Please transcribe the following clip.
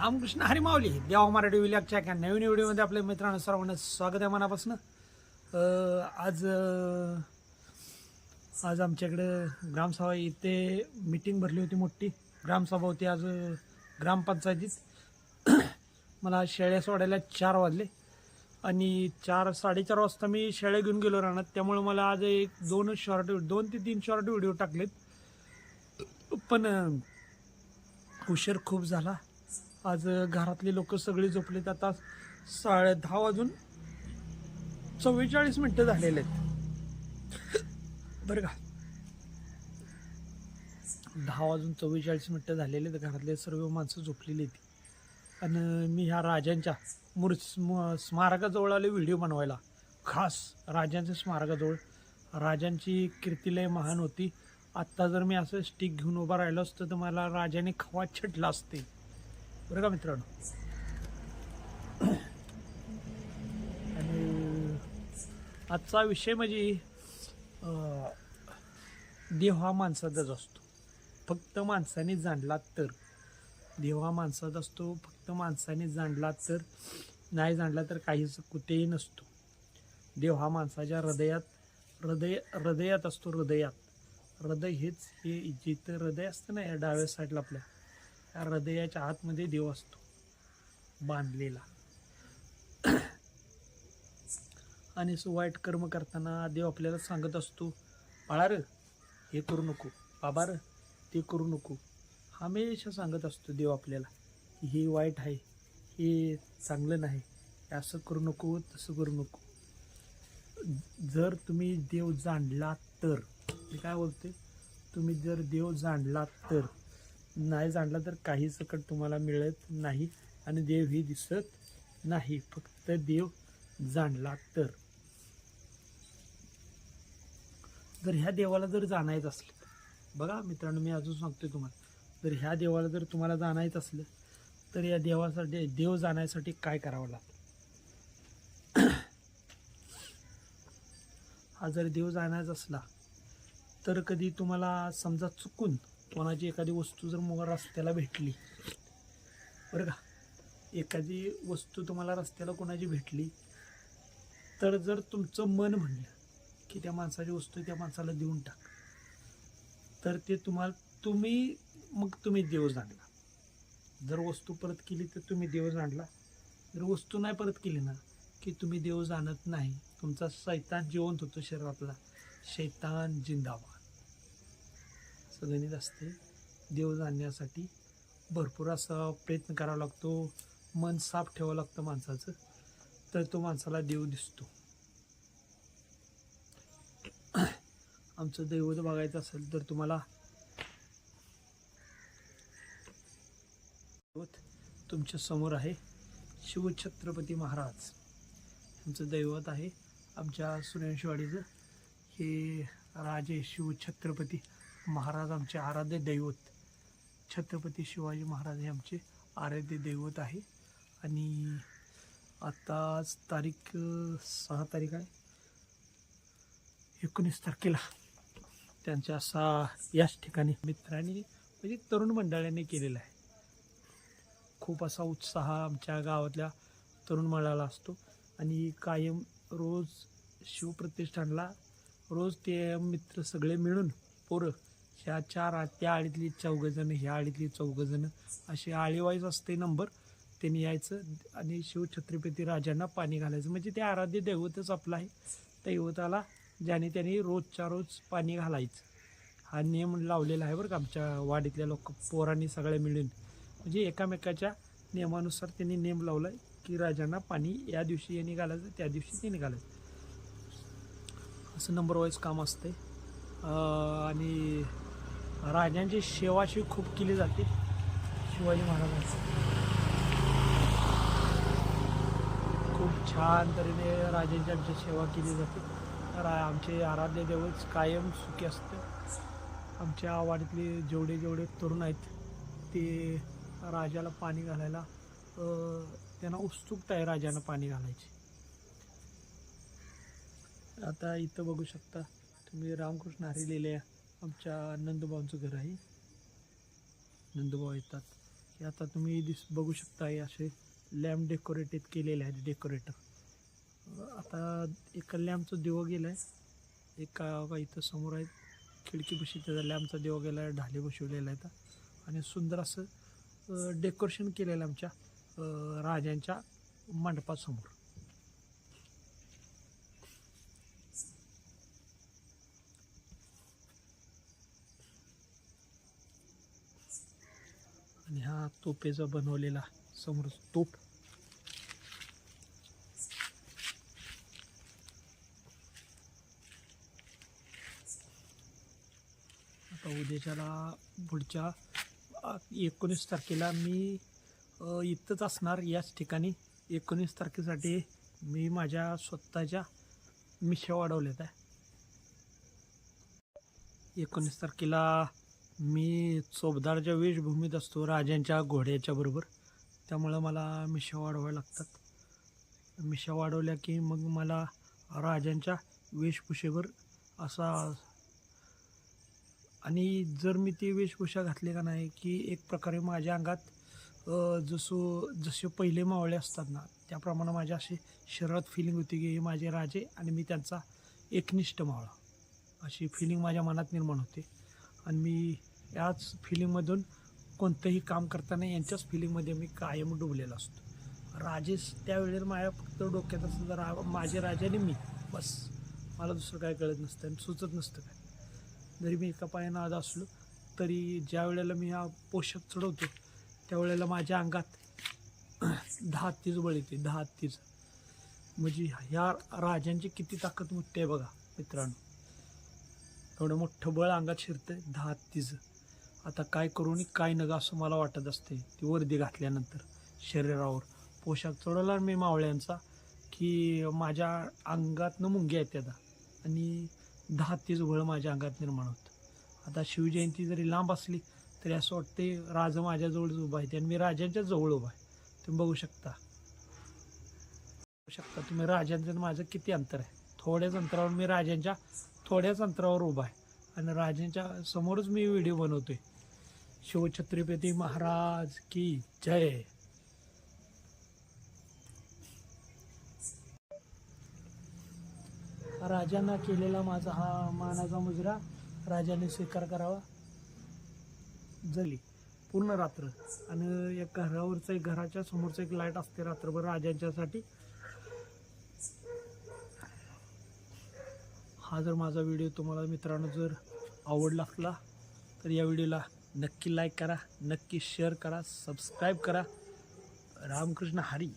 रामकृष्ण हरिमावली देवा मराठी विलागच्या एका नवीन व्हिडिओमध्ये आपल्या मित्रांनो सर्वांना स्वागत आहे मनापासून. आज आज आमच्याकडं ग्रामसभा इथे मीटिंग भरली होती मोठी. ग्रामसभा होती आज ग्रामपंचायतीत. मला शेळ्या सोडायला चार वाजले. आणि चार साडेचार वाजता मी शेळ्या घेऊन गेलो राहणार त्यामुळे मला आज एक दोन शॉर्ट दोन ते तीन शॉर्ट व्हिडिओ टाकलेत. पण उशीर खूप झाला. आज घरातली लोक सगळी झोपलेत. आता साडे दहा वाजून चव्वेचाळीस मिनटं झालेले आहेत. बरं का? दहा वाजून चव्वेचाळीस मिनटं झालेले आहेत. घरातले सर्व माणसं झोपलेली होती आणि मी ह्या राजांच्या मूर स्म- स्मारकाजवळ आले व्हिडिओ बनवायला. खास राजांच्या स्मारकाजवळ. राजांची कीर्ती लय महान होती. आत्ता जर मी असं स्टिक घेऊन उभा राहिलो असतो तर मला राजाने खवा छटला असते. बरं का मित्रांनो? आणि आजचा विषय म्हणजे देव हा माणसाचाच असतो. फक्त माणसाने जाणला तर. देव हा माणसाचा असतो फक्त माणसाने जाणला तर. नाही जाणला तर काहीच कुठेही नसतो. देव हा माणसाच्या हृदयात हृदय हृदयात असतो हृदयात. हृदय हेच हे जिथं हृदय असतं ना या डाव्या साईडला आपल्या. या हृदयाच्या आतमध्ये देव असतो. बांधलेला. आणि सो वाईट कर्म करताना देव आपल्याला सांगत असतो बाळा हे करू नको. बाबा र ते करू नको. हमेशा सांगत असतो देव आपल्याला की हे वाईट आहे हे चांगलं नाही. असं करू नको तसं करू नको. जर तुम्ही देव जाणला तर मी काय बोलते तुम्ही जर देव जाणला तर नाही जाणला तर काही सकट तुम्हाला मिळत नाही आणि देव ही दिसत नाही. फक्त देव जाणला तर. जर ह्या देवाला जर जाणायचं असलं बघा मित्रांनो मी अजून सांगतोय तुम्हाला. जर ह्या देवाला जर तुम्हाला जाणायचं असलं तर या देवासाठी देव जाण्यासाठी काय करावं लागतं? हा जर देव जाण्याचा असला तर कधी तुम्हाला समजा चुकून कोणाची एखादी वस्तू जर मग रस्त्याला भेटली बरं का? एखादी वस्तू तुम्हाला रस्त्याला कोणाची भेटली तर जर तुमचं मन म्हणलं की त्या माणसाची वस्तू त्या माणसाला देऊन टाक तर ते तुम्हाला तुम्ही मग तुम्ही देव जाणला जर वस्तू परत केली तर तुम्ही देव जाणला जर वस्तू नाही परत केली ना की तुम्ही देव जाणत नाही. तुमचा शैतान जिवंत होतो शरीरातला. शैतान जिंदाबाद. असं गणित असते. देव जाणण्यासाठी भरपूर असा प्रयत्न करावा लागतो. मन साफ ठेवावं लागतं माणसाचं. तर तो माणसाला देव दिसतो. आमचं दैवत बघायचं असेल तर तुम्हाला तुमच्यासमोर आहे. शिवछत्रपती महाराज. आमचं दैवत आहे. आमच्या सुरेशवाडीचं हे राजे शिवछत्रपती महाराज आमचे आराध्य दैवत. छत्रपती शिवाजी महाराज हे आमचे आराध्य दैवत आहे. आणि आताच तारीख सहा तारीख आहे. एकोणीस तारखेला त्यांच्या असा याच ठिकाणी मित्रांनी म्हणजे तरुण मंडळाने केलेला आहे. खूप असा उत्साह आमच्या गावातल्या तरुण मंडळाला असतो. आणि कायम रोज शिवप्रतिष्ठानला रोज ते मित्र सगळे मिळून पोरं ह्या चार त्या आळीतली चौघजणं ह्या आळीतली चौघजणं असे आळीवाईज असते नंबर. त्यांनी यायचं आणि शिवछत्रपती राजांना पाणी घालायचं. म्हणजे ते आराध्य दैवतच आपलं आहे. दैवताला ज्याने त्यांनी रोजच्या रोज पाणी घालायचं. हा नियम लावलेला आहे बरं का आमच्या वाडीतल्या लोक पोरांनी सगळे मिळून. म्हणजे एकामेकाच्या नियमानुसार त्यांनी नियम लावला आहे की राजांना पाणी या दिवशी यांनी घालायचं त्या दिवशी त्यांनी घालायचं. असं नंबर वाईज काम असते आणि राजांची सेवाशी खूप केली जाते. शिवाजी महाराजांची. खूप छान तऱ्हेने राजांची आमची सेवा केली जाते. तर आमचे आराध्य देवच कायम सुखी असते. आमच्या वाडीतले जेवढे जेवढे तरुण आहेत ते राजाला पाणी घालायला त्यांना उत्सुकता आहे राजांना पाणी घालायची. आता इथं बघू शकता तुम्ही रामकृष्ण हरी लिहिले आमच्या नंदुबाबांचं घर आहे. नंदुभाऊ येतात. हे आता तुम्ही दिस बघू शकता हे असे लॅम्प डेकोरेटेड केलेले आहेत डेकोरेटर. आता एका लॅम्पचं दिवं गेलं आहे एका इथं समोर आहे खिडकीपाशी त्याचा लॅम्पचा दिवा गेला आहे ढाले बसवलेला आहे आणि सुंदर असं डेकोरेशन केलेलं आहे आमच्या राजांच्या मंडपासमोर. आणि हा तोपेचा बनवलेला समोर तोप. आता उद्याच्याला पुढच्या एकोणीस तारखेला मी इथंच असणार याच ठिकाणी. एकोणीस तारखेसाठी मी माझ्या स्वतःच्या मिशा वाढवल्यात आहे. एकोणीस तारखेला मी चोपदारच्या वेशभूमीत असतो राजांच्या घोड्याच्या बरोबर. त्यामुळं मला मिशा वाढवाव्या लागतात. मिशा वाढवल्या की मग मला राजांच्या वेशभूषेवर असा आणि जर मी ती वेशभूषा घातली का नाही की एक प्रकारे माझ्या अंगात जसो जसं जसे पहिले मावळे असतात ना त्याप्रमाणे माझ्या अशी शरीरात फिलिंग होती की हे माझे राजे आणि मी त्यांचा एकनिष्ठ मावळा. अशी फिलिंग माझ्या मनात निर्माण होते. आणि मी याच फिलिंगमधून कोणतंही काम करताना यांच्याच फिलिंगमध्ये मी कायम डुबलेला असतो. राजेश त्यावेळेला माझ्या फक्त डोक्यात असं जरा माझे राजे आणि मी बस. मला दुसरं काय कळत नसतं आणि सुचत नसतं काय. जरी मी एका पायानं आज असलो तरी ज्या वेळेला मी हा पोषक चढवतो त्यावेळेला माझ्या अंगात दहा तीस बळ येते दहा तीस म्हणजे ह्या राजांची किती ताकद मोठी आहे बघा मित्रांनो. एवढं मोठं बळ अंगात शिरतं दहा तीस आता काय करू आणि काय नका असं मला वाटत असते. ती वर्दी घातल्यानंतर शरीरावर पोशाख चढवला मी मावळ्यांचा की माझ्या अंगातनं मुंग्या आता आणि दहा तीस बळ माझ्या अंगात निर्माण होतं. आता शिवजयंती जरी लांब असली तरी असं वाटते राजा माझ्याजवळच उभा आहे. आणि मी राजांच्या जवळ उभा आहे. तुम्ही बघू शकता. बघू शकता तुम्ही राजांचं माझं किती अंतर आहे. थोड्याच अंतरावर मी राजांच्या थोड्याच अंतरावर उभा आहे. आणि राजांच्या समोरच मी व्हिडिओ बनवतोय. शिवछत्रपती महाराज की जय. राजांना केलेला माझा हा मानाचा मुजरा राजाने स्वीकार करावा. जली. पूर्ण रात्र. आणि एक घरावरचं एक घराच्या समोरचं एक लाइट असते रात्रभर राजांच्यासाठी. हा जर माझा व्हिडिओ तुम्हाला मित्रांनो जर आवडला असला तर या व्हिडिओला नक्की लाईक करा नक्की शेअर करा सबस्क्राईब करा. रामकृष्ण हरी.